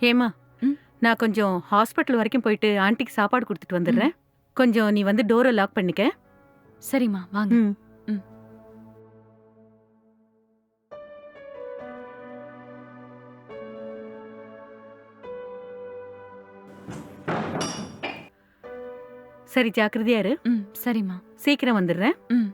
ஏமா ம்? நான் கொஞ்சம் ஹாஸ்பிட்டல் வரைக்கும் போயிட்டு ஆன்ட்டிக்கு சாப்பாடு கொடுத்துட்டு வந்துடுறேன். கொஞ்சம் நீ வந்து டோரை லாக் பண்ணிக்க. சரிம்மா வாங்க. சரி ஜாக்கிரதையா இரு. ம் சரிம்மா. சீக்கிரம் வந்துடுறேன். ம்.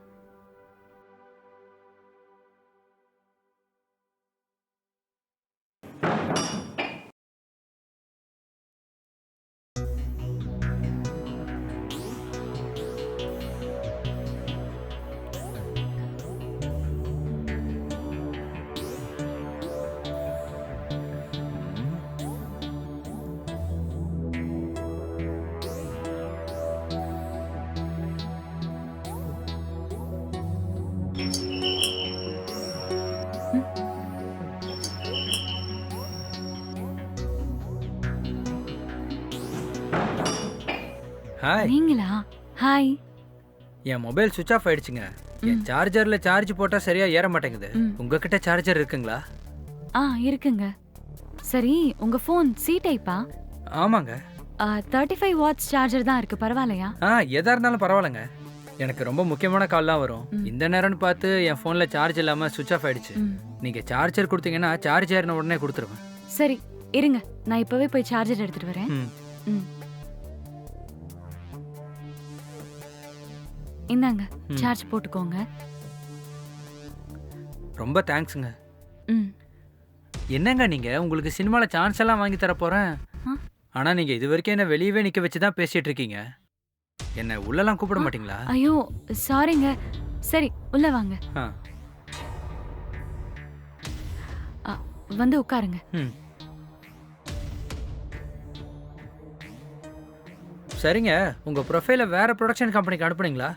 ஹாய் நீங்களா? ஹாய் என் மொபைல் சுவிட்ச் ஆஃப் ஆயிடுச்சுங்க. என் சார்ஜர்ல சார்ஜ் போட்டா சரியா ஏற மாட்டேங்குது. உங்ககிட்ட சார்ஜர் இருக்குங்களா? ஆ இருக்குங்க. சரி உங்க ஃபோன் சி டைப்பா ஆமாங்க. தேர்ட்டி ஃபைவ் வாட்ஸ் சார்ஜர் தான் இருக்கு பரவாயில்லையா? ஆ எதா இருந்தாலும் பரவாயில்லைங்க. எனக்கு ரொம்ப முக்கியமான கால்லாம் வரும். இந்த நேரம்னு பார்த்து என் ஃபோன்ல சார்ஜ் இல்லாம சுவிட்ச் ஆஃப் ஆயிடுச்சு. ம். நீங்க சார்ஜர் கொடுத்தீங்கன்னா சார்ஜ் ஏறின உடனே கொடுத்துருவேன். சரி இருங்க. நான் இப்பவே போய் சார்ஜர் எடுத்துட்டு வரேன். ம். இந்தாங்க. சார்ஜ் போட்டுக்கோங்க. ரொம்ப தேங்க்ஸுங்க ம். என்னங்க நீங்க? உங்களுக்கு சினிமால சான்ஸ் எல்லாம் வாங்கி தர போறேன்? ஆனா நீங்க இது வரைக்கும் என்ன வெளியவே நிக்க வச்சு தான் பேசிட்டு இருக்கீங்க. என்ன உள்ளலாம் கூப்பிட. மாட்டீங்களா? ஐயோ சாரிங்க சரி உள்ள வாங்க. வந்து உட்காருங்க. சரிங்க. உங்க ப்ரொஃபைல வேற ப்ரொடக்ஷன் கம்பெனிக்கு அனுப்புனீங்களா?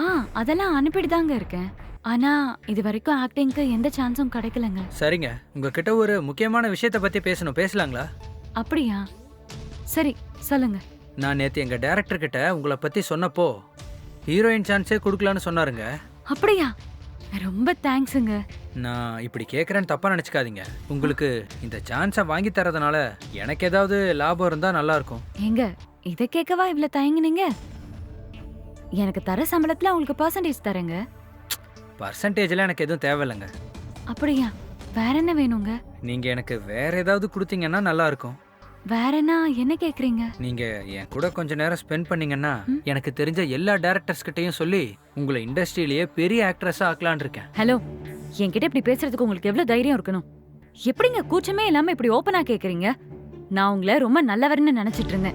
ஆ அதெல்லாம் அனுப்பிட்டு தாங்க இருக்கேன். ஆனா இது வரைக்கும் ஆக்டிங்க்கு எந்த சான்ஸும் கிடைக்கலங்க. சரிங்க. உங்ககிட்ட ஒரு முக்கியமான விஷயத்தை பத்தி பேசணும். பேசலாங்களா? அப்படியா? சரி சொல்லுங்க. நான் நேத்து எங்க டைரக்டர் கிட்ட உங்களை பத்தி சொன்னப்போ ஹீரோயின் சான்ஸே கொடுக்கலான்னு சொன்னாருங்க. அப்படியா? ரொம்ப தேங்க்ஸுங்க நான் இப்படி கேட்குறேன்னு தப்பா நினச்சிக்காதீங்க. உங்களுக்கு இந்த சான்ஸை வாங்கி தரதுனால எனக்கு ஏதாவது லாபம் இருந்தா நல்லா இருக்கும். ஏங்க இதை கேட்கவா இவ்வளவு தயங்குனீங்க? எனக்கு தர சம்பளத்துல உங்களுக்கு பர்சன்டேஜ் தரேங்க. பர்சன்டேஜ்லாம் எனக்கு எதுவும் தேவையில்லைங்க. அப்படியா? வேற என்ன வேணுங்க? நீங்க எனக்கு வேற ஏதாவது கொடுத்தீங்கன்னா நல்லா இருக்கும். வேற என்ன என்ன கேக்குறீங்க? நீங்க என் கூட கொஞ்ச நேரம் ஸ்பெண்ட் பண்ணீங்கன்னா. எனக்கு தெரிஞ்ச எல்லா டேரக்டர்ஸ் கிட்டயும் சொல்லி உங்களை இண்டஸ்ட்ரியிலேயே பெரிய ஆக்ட்ரஸா ஆக்கலான் இருக்கேன். ஹலோ என்கிட்ட இப்படி பேசுறதுக்கு உங்களுக்கு எவ்வளவு தைரியம் இருக்கணும்? எப்படிங்க கூச்சமே இல்லாம இப்படி ஓப்பனா கேக்குறீங்க? நான் உங்களை ரொம்ப நல்லவர்னு நினைச்சிட்டு இருந்தேன்.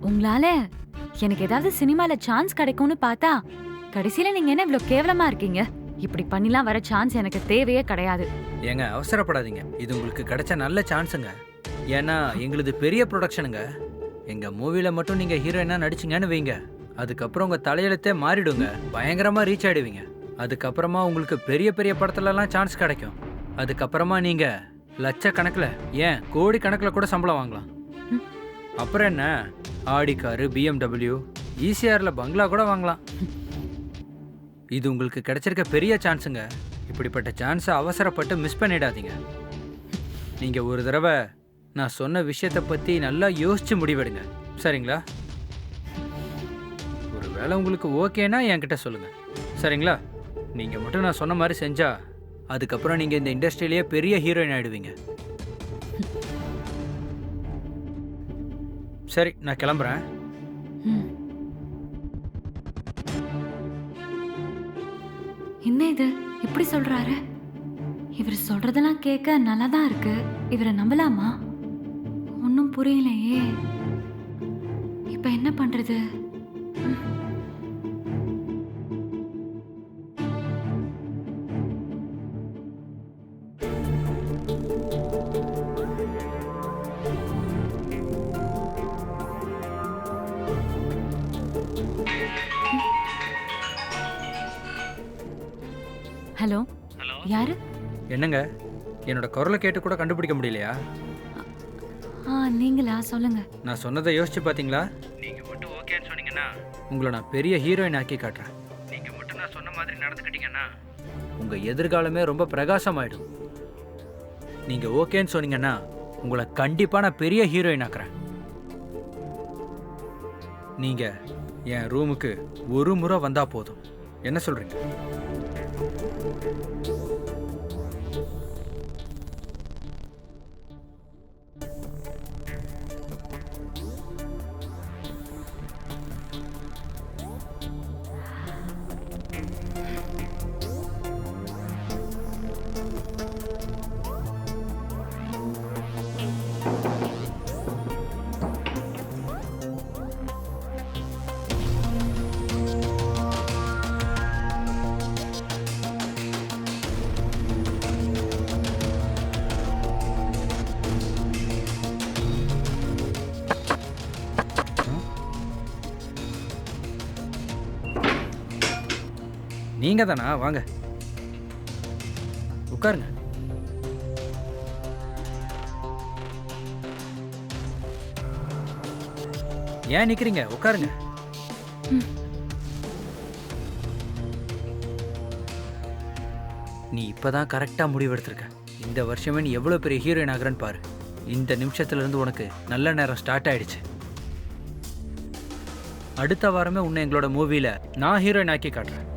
உங்களால எனக்கு ஏதாவது சினிமால சான்ஸ் கிடைக்கும்னு பார்த்தா கடைசியில நீங்க என்ன இவ்வளவு கேவலமா இருக்கீங்க? இப்படி பண்ணிலாம் வர சான்ஸ் எனக்கு தேவையே கிடையாது. ஏங்க அவசரப்படாதீங்க. இது உங்களுக்கு கிடைச்ச நல்ல சான்ஸுங்க ஏன்னா எங்களுது பெரிய ப்ரொடக்ஷனுங்க எங்க மூவில மட்டும் நீங்க ஹீரோயினா நடிச்சீங்கன்னு வைங்க. அதுக்கப்புறம் உங்க தலையெழுத்தே மாறிடுங்க. பயங்கரமா ரீச் ஆயிடுவீங்க. அதுக்கப்புறமா உங்களுக்கு பெரிய பெரிய படத்துலலாம் சான்ஸ் கிடைக்கும். அதுக்கப்புறமா நீங்க லட்சக்கணக்கில் ஏன் கோடி கணக்கில் கூட சம்பளம் வாங்கலாம். அப்புறம் என்ன? ஆடி காரு பிஎம்டபிள்யூ ஈசிஆரில் பங்களா கூட வாங்கலாம். இது உங்களுக்கு கிடைச்சிருக்க பெரிய சான்ஸுங்க. இப்படிப்பட்ட சான்ஸை அவசரப்பட்டு மிஸ் பண்ணிடாதீங்க. நீங்கள் ஒரு தடவை நான் சொன்ன விஷயத்தை பற்றி நல்லா யோசித்து முடிவெடுங்க. சரிங்களா? ஒருவேளை உங்களுக்கு ஓகேனா என்கிட்ட சொல்லுங்கள் சரிங்களா? நீங்கள் மட்டும் நான் சொன்ன மாதிரி செஞ்சால் அதுக்கப்புறம் நீங்கள் இந்த இண்டஸ்ட்ரியிலேயே பெரிய ஹீரோயின் ஆயிடுவீங்க. சரி நான் கிளம்புறேன். என்ன இது? இப்படி சொல்றாரு? இவர் சொல்றதெல்லாம் கேட்க நல்லா தான் இருக்கு. இவரை நம்பலாமா? ஒன்றும் புரியலையே. இப்ப என்ன பண்றது? ஹலோ? ஹலோ? யாரு? என்னங்க? என்னோட குரலை கேட்டு கூட கண்டுபிடிக்க முடியலையா? ஆ நீங்களா? சொல்லுங்க. நான் சொன்னதை யோசிச்சு பார்த்தீங்களா நீங்க மட்டும் ஓகேன்னு சொன்னீங்கன்னா? உங்களை நான் பெரிய ஹீரோயின் ஆக்கி காட்டுறேன். நீங்க மட்டும் நான் சொன்ன மாதிரி நடந்துக்கிட்டீங்கன்னா? உங்க எதிர்காலமே ரொம்ப பிரகாசமாயிடும். நீங்க ஓகேன்னு சொன்னீங்கன்னா உங்களை கண்டிப்பா நான் பெரிய ஹீரோயின் ஆக்குறேன். நீங்க என் ரூமுக்கு ஒரு முறை வந்தா போதும். என்ன சொல்றீங்க? Thank you. நீங்க தானா வாங்க. உட்காருங்க. ஏன் நிக்கிறீங்க? உட்காருங்க. நீ இப்பதான் கரெக்டா முடிவு எடுத்திருக்க இந்த வருஷமே நீ எவ்வளவு பெரிய ஹீரோயின் ஆகுறன்னு பாரு. இந்த நிமிஷத்துல இருந்து உனக்கு நல்ல நேரம் ஸ்டார்ட் ஆயிடுச்சு. அடுத்த வாரமே உன்னை எங்களோட மூவில நான் ஹீரோயின் ஆக்கி காட்டுறேன்.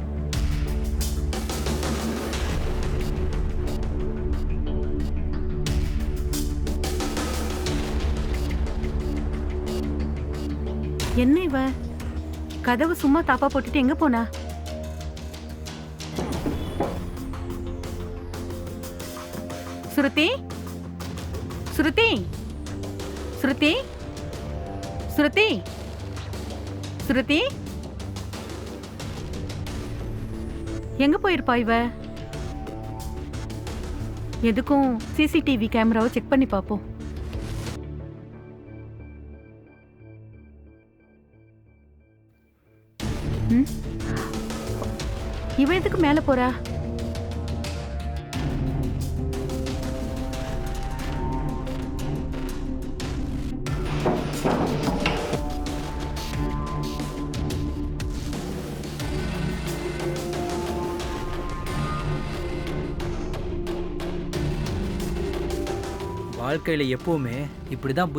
என்ன இவ? கதவு சும்மா தாப்பா போட்டுட்டு எங்க போனா? சுருதி? சுருதி? சுருதி? சுருதி? சுருதி? எங்க போயிருப்பா இவ? எதுக்கும் சிசிடிவி கேமராவை செக் பண்ணி பார்ப்போம் ம்? எதுக்கு மேல போறா? வாழ்க்கையில எப்போவுமே இப்படி தான்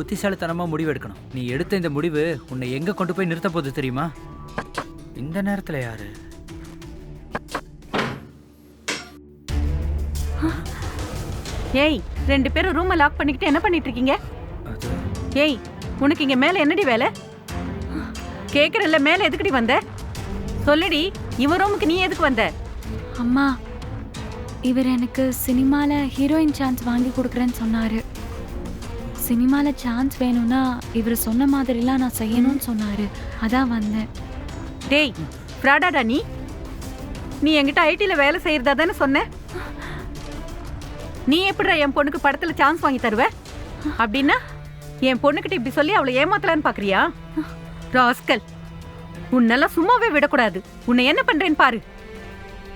முடிவு எடுக்கணும் நீ எடுத்த இந்த முடிவு உன்னை எங்கே கொண்டு போய் நிறுத்த போகுது தெரியுமா? இந்த நேரத்துல யாரு? ஏய் ரெண்டு பேரும் ரூமை லாக் பண்ணிக்கிட்டு என்ன பண்ணிட்டு இருக்கீங்க ஏய் உனக்கு இங்க மேல என்னடி வேலை? கேக்குறல்ல மேல எதுக்குடி வந்த? சொல்லுடி இவன் ரூமுக்கு நீ எதுக்கு வந்த? அம்மா இவர் எனக்கு சினிமால ஹீரோயின் சான்ஸ் வாங்கி கொடுக்குறேன்னு சொன்னாரு. சினிமால சான்ஸ் வேணும்னா இவர் சொன்ன மாதிரிலாம் நான் செய்யணும்னு சொன்னாரு. அதான் வந்தேன். டேய் ஃப்ராடாடா நீ? நீ என்கிட்ட ஐடியில் வேலை செய்கிறதா தானே சொன்ன? நீ எப்படிடா என் பொண்ணுக்கு படத்தில் சான்ஸ் வாங்கி தருவ? அப்படின்னா என் பொண்ணுக்கிட்ட இப்படி சொல்லி அவளை ஏமாத்தலான்னு பார்க்குறியா ராஸ்கல் உன்னெல்லாம் சும்மாவே விடக்கூடாது. உன்னை என்ன பண்ணுறேன்னு பாரு.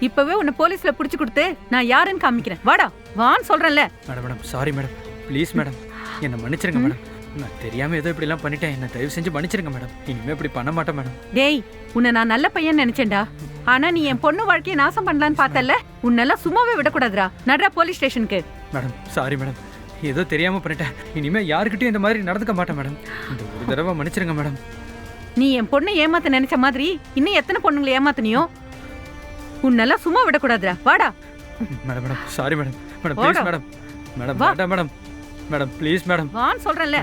இப்போவே உன்னை போலீஸில் பிடிச்சி கொடுத்து நான் யாருன்னு காமிக்கிறேன். வாடா வான்னு சொல்கிறேன்ல madam madam sorry madam. Please madam என்னை மன்னிச்சிருங்க மேடம். நான் தெரியாம ஏதோ இப்படிலாம் பண்ணிட்டேன். என்ன தயவு செஞ்சு மன்னிச்சிருங்க மேடம். இனிமே இப்படி பண்ண மாட்டேன் மேடம். டேய் உன்னை நான் நல்ல பையன் நினைச்சேன்டா. ஆனா நீ என் பொண்ணு வாழ்க்கையை நாசம் பண்ணலான்னு பார்த்தல்ல? உன்னெல்லாம் சும்மாவே விடக்கூடாதுடா. நடுறா போலீஸ் ஸ்டேஷனுக்கு. Madam sorry madam. ஏதோ தெரியாம பண்ணிட்டேன். இனிமே யாருக்கிட்டையும் இந்த மாதிரி நடந்துக்க மாட்டேன் மேடம். இந்த ஒரு தடவை மன்னிச்சிருங்க மேடம். நீ என் பொண்ணை ஏமாத்த நினைச்ச மாதிரி இன்னும் எத்தனை பொண்ணுங்களை ஏமாத்தினியோ? உன்னெல்லாம் சும்மா விடக்கூடாதுடா. வாடா. Madam madam sorry madam. Madam. Please madam. Madam. வேண்டாம் மேடம். Madam please madam. வான்னு சொல்றேன்ல.